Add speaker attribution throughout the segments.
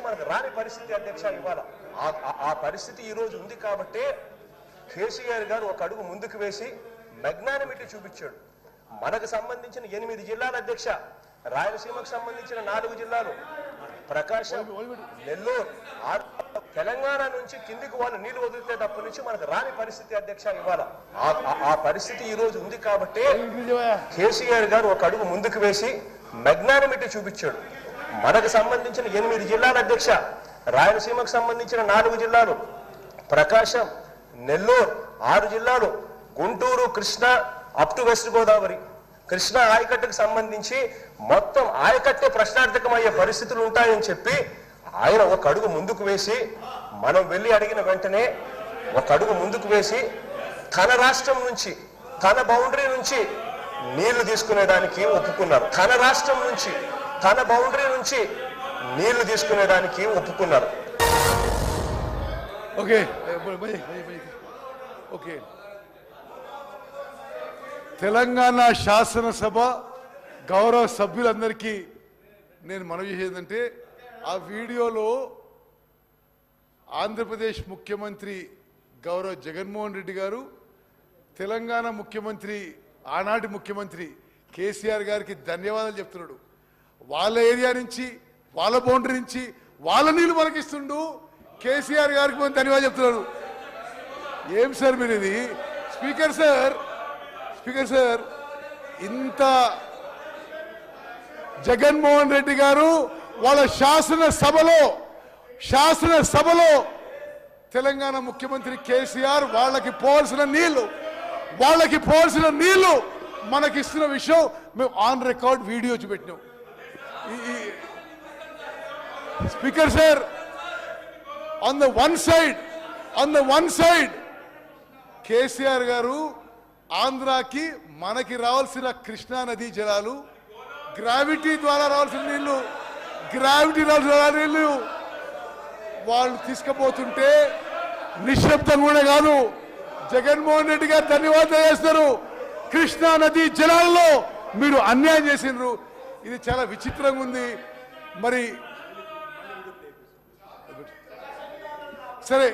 Speaker 1: మనకు రాని పరిస్థితి అధ్యక్ష ఇవాళ. ఆ- పరిస్థితి ఈ రోజు ఉంది కాబట్టే కేసీఆర్ గారు ఒక అడుగు ముందుకు వేసి మెగ్నానిమిటీ చూపించాడు. మనకు సంబంధించిన ఎనిమిది జిల్లాల అధ్యక్ష రాయలసీమకు సంబంధించిన నాలుగు జిల్లాలు ప్రకాశం నెల్లూరు తెలంగాణ నుంచి కిందికి వాళ్ళు నీళ్ళు వదిలితేటప్పటి నుంచి మనకు రాని పరిస్థితి అధ్యక్ష ఇవాళ. ఆ పరిస్థితి ఈ రోజు ఉంది కాబట్టే కేసీఆర్ గారు ఒక అడుగు ముందుకు వేసి మెగ్నానిమిటీ చూపించాడు. మనకు సంబంధించిన ఎనిమిది జిల్లాల అధ్యక్ష రాయలసీమకు సంబంధించిన నాలుగు జిల్లాలు ప్రకాశం నెల్లూరు ఆరు జిల్లాలు Guntur Krishna up to west Godavari Krishna ఆయకట్టుకు సంబంధించి మొత్తం ఆయకట్టే ప్రశ్నార్థకమయ్యే పరిస్థితులు ఉంటాయని చెప్పి ఆయన ఒక అడుగు ముందుకు వేసి మనం వెళ్ళి అడిగిన వెంటనే ఒక అడుగు ముందుకు వేసి తన రాష్ట్రం నుంచి తన బౌండరీ నుంచి నీళ్ళు తీసుకునేదానికి ఒప్పుకున్నారు. తన రాష్ట్రం నుంచి తన బౌండరీ నుంచి నీళ్ళు తీసుకునేదానికి ఒప్పుకున్నారు.
Speaker 2: Okay. Bye- bye- okay. Telangana శాసనసభ గౌరవ సభ్యులందరికీ నేను మనవి చేసేదంటే ఆ వీడియోలో ఆంధ్రప్రదేశ్ ముఖ్యమంత్రి గౌరవ జగన్మోహన్ రెడ్డి గారు తెలంగాణ ముఖ్యమంత్రి ఆనాటి ముఖ్యమంత్రి కేసీఆర్ గారికి ధన్యవాదాలు చెప్తున్నాడు. వాళ్ళ ఏరియా నుంచి వాళ్ళ బౌండరీ నుంచి వాళ్ళ నీళ్ళు మనకిస్తుండు. కేసీఆర్ గారికి మనం ధన్యవాదాలు చెప్తున్నాను. ఏం సార్ మీరు ఇది స్పీకర్ సార్ స్పీకర్ సార్ ఇంత జగన్మోహన్ రెడ్డి గారు వాళ్ళ శాసన సభలో శాసన సభలో తెలంగాణ ముఖ్యమంత్రి కేసీఆర్ వాళ్ళకి పోవాల్సిన నీళ్ళు వాళ్ళకి పోవాల్సిన నీళ్ళు మనకిస్తున్న విషయం మేము on record video చూపెట్టినాం. Speaker sir on the one side on the one side KCR గారు ఆంధ్రాకి మనకి రావాల్సిన కృష్ణా నదీ జలాలు గ్రావిటీ ద్వారా రావాల్సిన నీళ్ళు గ్రావిటీ రావాల్సిన నీళ్ళు వాళ్ళు తీసుకుపోతుంటే నిశ్శబ్దం కూడా కాదు. జగన్మోహన్ రెడ్డి గారు ధన్యవాదాలు చేస్తారు కృష్ణా నదీ జలాల్లో మీరు అన్యాయం చేసిండ్రు. ఇది చాలా విచిత్రంగా ఉంది. మరి సరే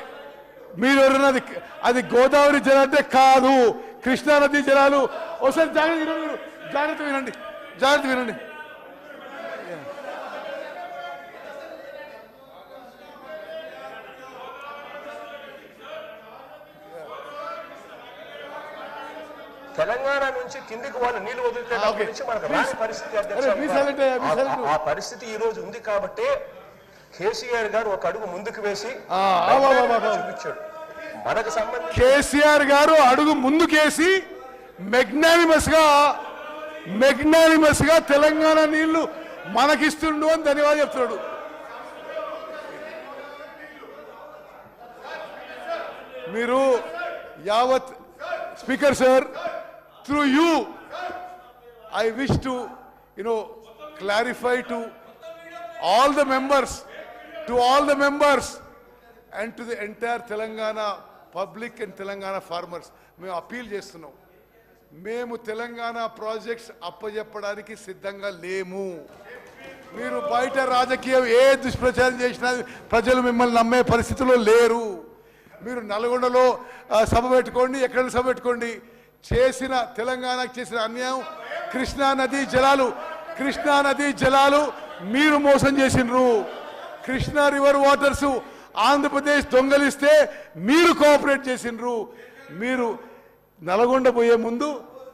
Speaker 2: మీరు ఎవరన్నా అది అది గోదావరి జలంటే కాదు కృష్ణా నది జలాలు. ఒకసారి జాగ్రత్త వినండి జాగ్రత్త వినండి. జాగ్రత్త వినండి.
Speaker 1: తెలంగాణ నుంచి కిందికి వాళ్ళు నీళ్ళు
Speaker 2: ఓకే.
Speaker 1: నుంచి మనకు. రాని పరిస్థితి ఆ- పరిస్థితి ఈ రోజు ఉంది కాబట్టి కేసీఆర్ గారు ఒక అడుగు ముందుకు వేసి. చూపించాడు మనకు సంబంధించి
Speaker 2: కేసీఆర్ గారు అడుగు ముందుకేసి మెగ్నానిమస్గా మెగ్నానిమస్గా తెలంగాణ నీళ్ళు మనకిస్తుండు అని ధన్యవాదాలు చెప్తున్నాడు మీరు యావత్ speaker sir through you I wish to you know clarify to all the members, to all the members, and to the entire Telangana public and Telangana farmers మేము అప్పీల్ చేస్తున్నాం. మేము తెలంగాణ ప్రాజెక్ట్స్ అప్పజెప్పడానికి సిద్ధంగా లేము. మీరు బయట రాజకీయం ఏ దుష్ప్రచారం చేసినా ప్రజలు మిమ్మల్ని నమ్మే పరిస్థితిలో లేరు. మీరు నల్గొండలో సభ పెట్టుకోండి ఎక్కడ సభ పెట్టుకోండి. చేసిన తెలంగాణకు చేసిన అన్యాయం కృష్ణా నదీ జలాలు కృష్ణా నదీ జలాలు మీరు మోసం చేసినరు కృష్ణా రివర్ వాటర్స్ ఆంధ్రప్రదేశ్ దొంగలిస్తే మీరు కోఆపరేట్ చేసినరు మీరు నల్గొండ పోయే ముందు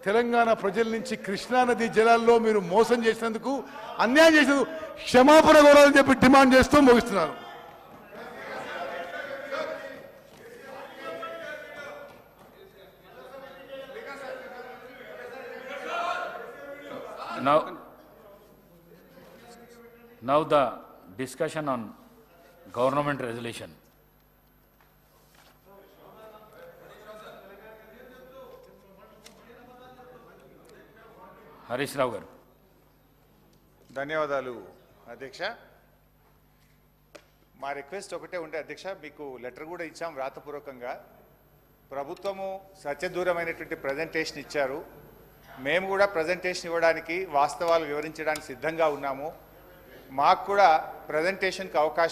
Speaker 2: తెలంగాణ ప్రజల నుంచి కృష్ణా నదీ జలాల్లో మీరు మోసం చేసినందుకు అన్యాయం చేసినందుకు క్షమాపణ కోరాలని చెప్పి డిమాండ్ చేస్తూ ముగిస్తున్నారు
Speaker 3: Now, now the discussion on government resolution. Harish Rao గారు.
Speaker 4: ధన్యవాదాలు అధ్యక్ష. మా రిక్వెస్ట్ ఒకటే ఉండే అధ్యక్ష మీకు లెటర్ కూడా ఇచ్చాం వ్రాతపూర్వకంగా ప్రభుత్వము సత్యదూరమైనటువంటి ప్రజెంటేషన్ ఇచ్చారు. మేము కూడా ప్రజెంటేషన్ ఇవ్వడానికి వాస్తవాలు వివరించడానికి సిద్ధంగా ఉన్నాము. మాకు కూడా ప్రజెంటేషన్కి అవకాశం